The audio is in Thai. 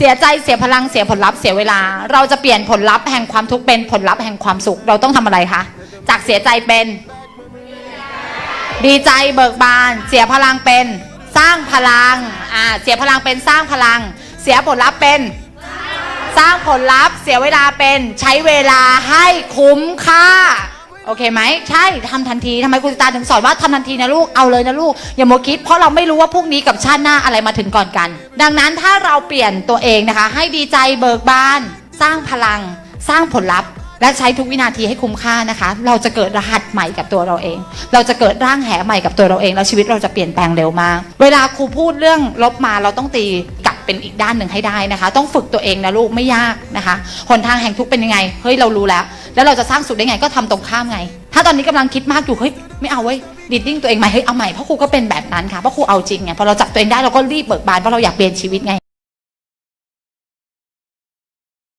เสียใจเสียพลังเสียผลลัพธ์เสียเวลา เราจะเปลี่ยนผลลัพธ์แห่งความทุกข์เป็นผลลัพธ์แห่งความสุขเราต้องทำอะไรคะจากเสียใจเป็น ดีใจเบิกบาน เสียพลังเป็นสร้างพลังอ่าเสียพลังเป็นสร้างพลัง เสียผลลัพธ์เป็น สร้างผลลัพธ์ เสียเวลาเป็นใช้เวลาให้คุ้มค่า โอเคไหมใช่ทำทันทีทำไมคุณตาถึงสอนว่าทำทันทีนะลูกเอาเลยนะลูกอย่าโมคิด เพราะเราไม่รู้ว่าพรุ่งนี้กับชาติหน้าอะไรมาถึงก่อนกัน ดังนั้นถ้าเราเปลี่ยนตัวเองนะคะ ให้ดีใจเบิกบาน สร้างพลัง สร้างผลลัพธ์ และใช้ทุกวินาทีให้คุ้มค่านะคะ เราจะเกิดรหัสใหม่กับตัวเราเอง เราจะเกิดร่างแหใหม่กับตัวเราเองแล้วชีวิตเราจะเปลี่ยนแปลงเร็วมากเวลาครูพูดเรื่องลบมาเราต้องตีกลับเป็นอีกด้านหนึ่งให้ได้นะคะ ต้องฝึกตัวเองนะลูกไม่ยากนะคะหนทางแห่งทุกเป็นยังไงเฮ้ยเรารู้แล้ว แล้วเราจะสร้างสุขได้ไงก็ทำตรงข้ามไง ถ้าตอนนี้กำลังคิดมากอยู่เฮ้ยไม่เอาเว้ยดิดดิ้งตัวเองใหม่เฮ้ยเอาใหม่เพราะครูก็เป็นแบบนั้นค่ะเพราะครูเอาจริงไงพอเราจับตัวเองได้เราก็รีบเบิกบานเพราะเราอยากเปลี่ยนชีวิตไง